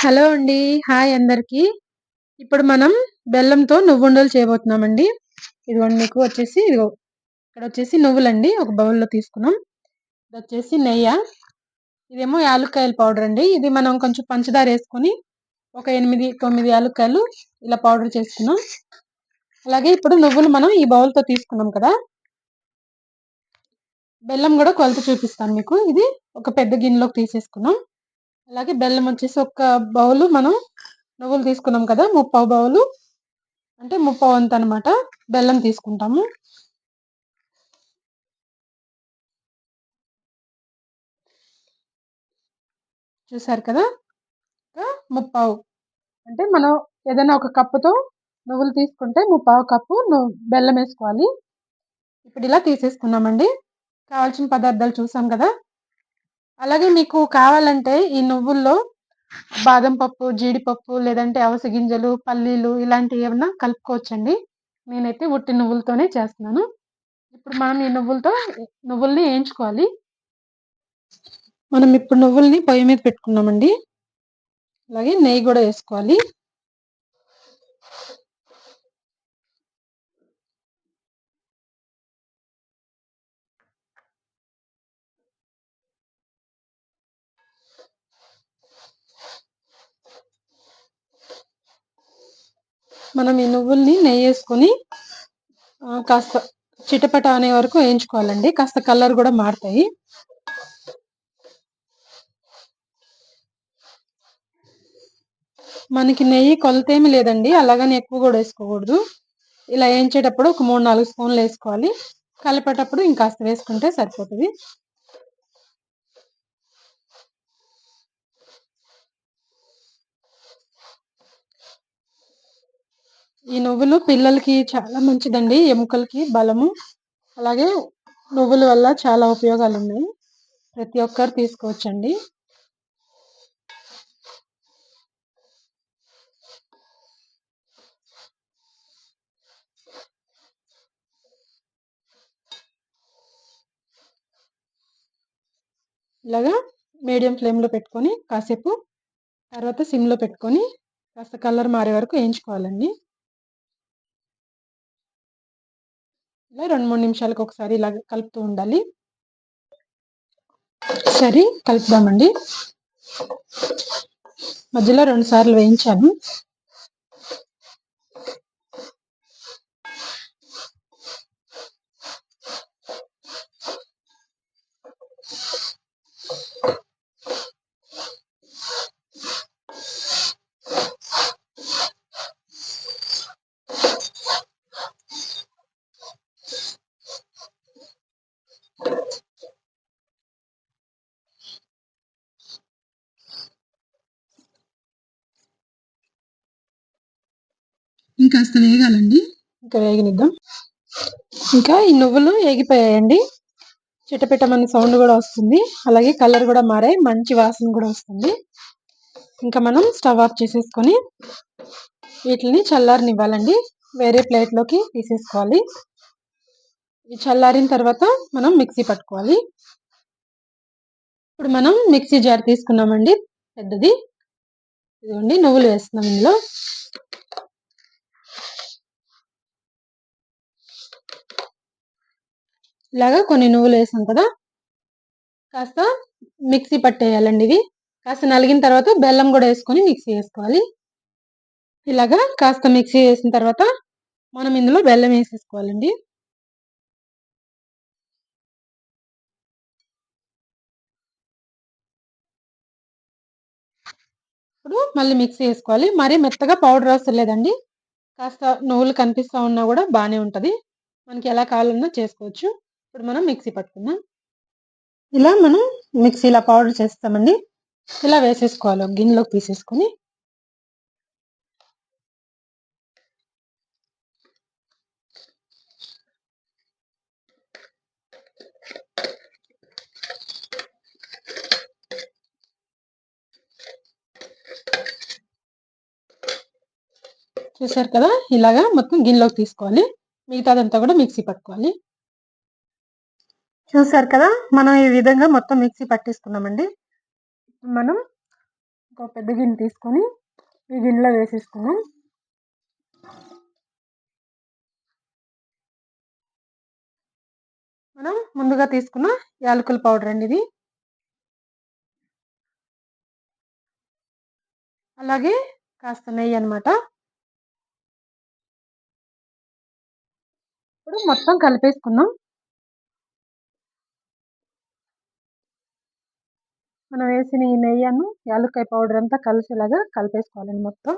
Hello అండి. Hi అందరికీ ఇప్పుడు మనం బెల్లంతో నువ్వుండలు చేయబోతున్నామండి. ఇదిగోండి మీకు వచ్చేసి ఇదిగో ఇక్కడ వచ్చేసి నువ్వులండి ఒక బౌల్‌లో తీసుకున్నాం. ఇది వచ్చేసి నెయ్య. ఇదేమో యాలుక్కాయల పౌడర్ అండి. ఇది మనం కొంచెం పంచదార వేసుకొని ఒక 8, 9 యాలుక్కాయలు ఇలా పౌడర్ చేసుకున్నాం. అలాగే ఇప్పుడు నువ్వులు మనం ఈ బౌల్‌తో తీసుకున్నాం కదా! బెల్లం కూడా కొలత చూపిస్తాను మీకు. ఇది ఒక పెద్ద గిన్నెలోకి తీసేసుకున్నాం. అలాగే బెల్లం వచ్చేసి ఒక బౌలు మనం నువ్వులు తీసుకున్నాం కదా! ముప్పావు బౌలు అంటే ముప్పావు అంత అనమాట బెల్లం తీసుకుంటాము. చూసారు కదా! ఒక ముప్పావు అంటే మనం ఏదైనా ఒక కప్పుతో నువ్వులు తీసుకుంటే ముప్పావు కప్పు నువ్వు బెల్లం వేసుకోవాలి ఇప్పుడు ఇలా తీసేసుకున్నామండి. కావాల్సిన పదార్థాలు చూసాం కదా! అలాగే మీకు కావాలంటే ఈ నువ్వుల్లో బాదం పప్పు, జీడిపప్పు లేదంటే అవిసె గింజలు, పల్లీలు ఇలాంటివి ఏమన్నా కలుపుకోవచ్చండి. నేనైతే ఉట్టి నువ్వులతోనే చేస్తున్నాను. ఇప్పుడు మనం ఈ నువ్వులతో నువ్వుల్ని వేయించుకోవాలి మనం ఇప్పుడు నువ్వుల్ని పొయ్యి మీద పెట్టుకున్నామండి. అలాగే నెయ్యి కూడా వేసుకోవాలి మనం ఈ నువ్వుల్ని నెయ్యి వేసుకొని కాస్త చిటపట అనే వరకు వేయించుకోవాలండి. కాస్త కలర్ కూడా మారుతాయి. మనకి నెయ్యి కొలతేమి లేదండి. అలాగని ఎక్కువ కూడా వేసుకోకూడదు. ఇలా వేయించేటప్పుడు ఒక 3, 4 స్పూన్లు వేసుకోవాలి. కలిపేటప్పుడు ఇంకాస్త వేసుకుంటే సరిపోతుంది. ఈ నువ్వులు పిల్లలకి చాలా మంచిదండి. ఎముకలకి బలము. అలాగే నువ్వుల వల్ల చాలా ఉపయోగాలు ఉన్నాయి ప్రతి ఒక్కరు తీసుకోవచ్చండి. ఇలాగా మీడియం ఫ్లేమ్‌లో పెట్టుకొని కాసేపు తర్వాత సిమ్‌లో పెట్టుకొని కాస్త కలర్ మారే వరకు వేయించుకోవాలండి ఇలా 2, 3 నిమిషాలకు ఒకసారి ఇలా కలుపుతూ ఉండాలి. సరే కలుపుదామండి. మధ్యలో రెండు సార్లు వేయించాను. ఇంకాస్త వేగాలండి. ఇంకా వేగనిద్దాం. ఇంకా ఈ నువ్వులు వేగిపోయాయండి చిటపిటమని సౌండ్ కూడా వస్తుంది. అలాగే కలర్ కూడా మారాయి. మంచి వాసన కూడా వస్తుంది. ఇంకా మనం స్టవ్ ఆఫ్ చేసేసుకొని వీటిని చల్లారనివ్వాలండి. వేరే ప్లేట్‌లోకి తీసేసుకోవాలి. ఈ చల్లారిన తర్వాత మనం మిక్సీ పట్టుకోవాలి. ఇప్పుడు మనం మిక్సీ జార్ తీసుకున్నామండి పెద్దది. ఇదిగోండి నువ్వులు వేస్తున్నాం ఇందులో. ఇలాగా కొన్ని నువ్వులు వేసాం కదా! కాస్త మిక్సీ పట్టేయాలండి ఇవి. కాస్త నలిగిన తర్వాత బెల్లం కూడా వేసుకొని మిక్సీ వేసుకోవాలి ఇలాగా కాస్త మిక్సీ వేసిన తర్వాత మనం ఇందులో బెల్లం వేసేసుకోవాలండి ఇప్పుడు మళ్ళీ మిక్సీ వేసుకోవాలి మరీ మెత్తగా పౌడర్ అవసరం లేదండి. కాస్త నువ్వులు కనిపిస్తా ఉన్నా కూడా బాగానే ఉంటుంది మనకి ఎలా కావాలన్నా చేసుకోవచ్చు. ఇప్పుడు మనం మిక్సీ పట్టుకుందాం. ఇలా మనం మిక్సీలో పౌడర్ చేస్తామండి. ఇలా వేసేసుకోవాలి గిన్నెలోకి తీసేసుకొని. చూసారు కదా! ఇలాగా మొత్తం గిన్నెలోకి తీసుకోవాలి. మిగతాదంతా కూడా మిక్సీ పట్టుకోవాలి. చూసారు కదా! మనం ఈ విధంగా మొత్తం మిక్సీ పట్టేసుకున్నామండి. మనం ఒక పెద్ద గిన్నె తీసుకొని ఈ గిన్నెలో వేసేసుకున్నాం మనం ముందుగా తీసుకున్న యాలకుల పౌడర్ అండి ఇది అలాగే కాస్త నెయ్యి అనమాట ఇప్పుడు మొత్తం కలిపేసుకుందాం మనం వేసిన ఈ నెయ్యను యాలక్కాయ పౌడర్ అంతా కలిసేలాగా కలిపేసుకోవాలండి మొత్తం.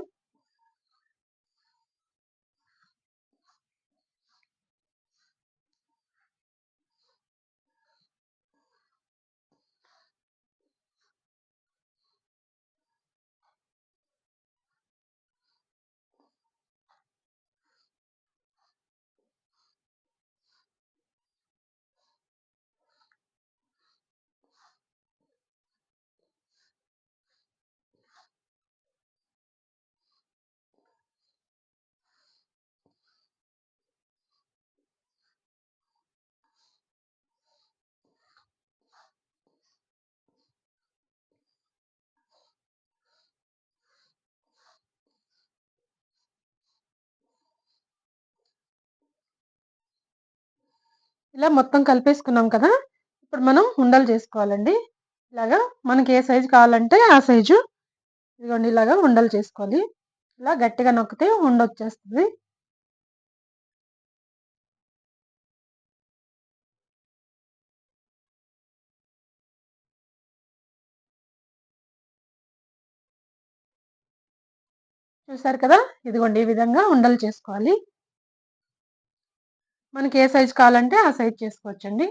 ఇలా మొత్తం కలిపేసుకున్నాం కదా ఇప్పుడు మనం ఉండలు చేసుకోవాలండి. ఇలాగా మనకి ఏ సైజు కావాలంటే ఆ సైజు ఇదిగోండి ఇలాగా ఉండలు చేసుకోవాలి. ఇలా గట్టిగా నొక్కితే ఉండ వచ్చేస్తుంది. చూసారు కదా ఇదిగోండి ఈ విధంగా ఉండలు చేసుకోవాలి. మనకి ఏ సైజు కావాలంటే ఆ సైజ్ చేసుకోవచ్చండి.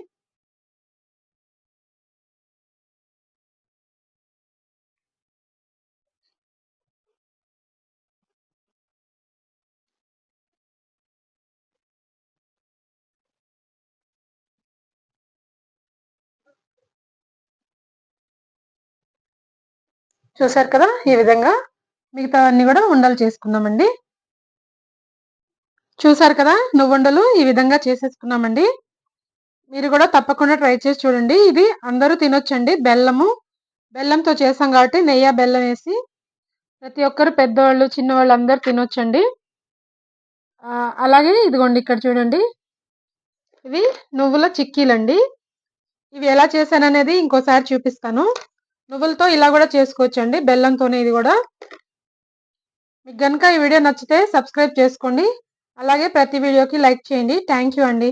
చూసారు కదా ఈ విధంగా మిగతా అన్ని కూడా ఉండలు చేసుకుందామండి చూసారు కదా? నువ్వుండలు ఈ విధంగా చేసేసుకున్నామండి. మీరు కూడా తప్పకుండా ట్రై చేసి చూడండి. ఇది అందరూ తినొచ్చండి. బెల్లము బెల్లంతో చేసాం కాబట్టి నెయ్యి బెల్లం వేసి ప్రతి ఒక్కరు పెద్దవాళ్ళు చిన్నవాళ్ళు అందరూ తినొచ్చండి. అలాగే ఇదిగోండి ఇక్కడ చూడండి. ఇవి నువ్వుల చిక్కీలండి. ఇవి ఎలా చేశాననేది ఇంకోసారి చూపిస్తాను. నువ్వులతో ఇలా కూడా చేసుకోవచ్చండి. బెల్లంతోనే ఇది కూడా. మీకు కనుక ఈ వీడియో నచ్చితే సబ్స్క్రైబ్ చేసుకోండి. అలాగే ప్రతి వీడియోకి లైక్ చేయండి. థ్యాంక్ యూ అండి.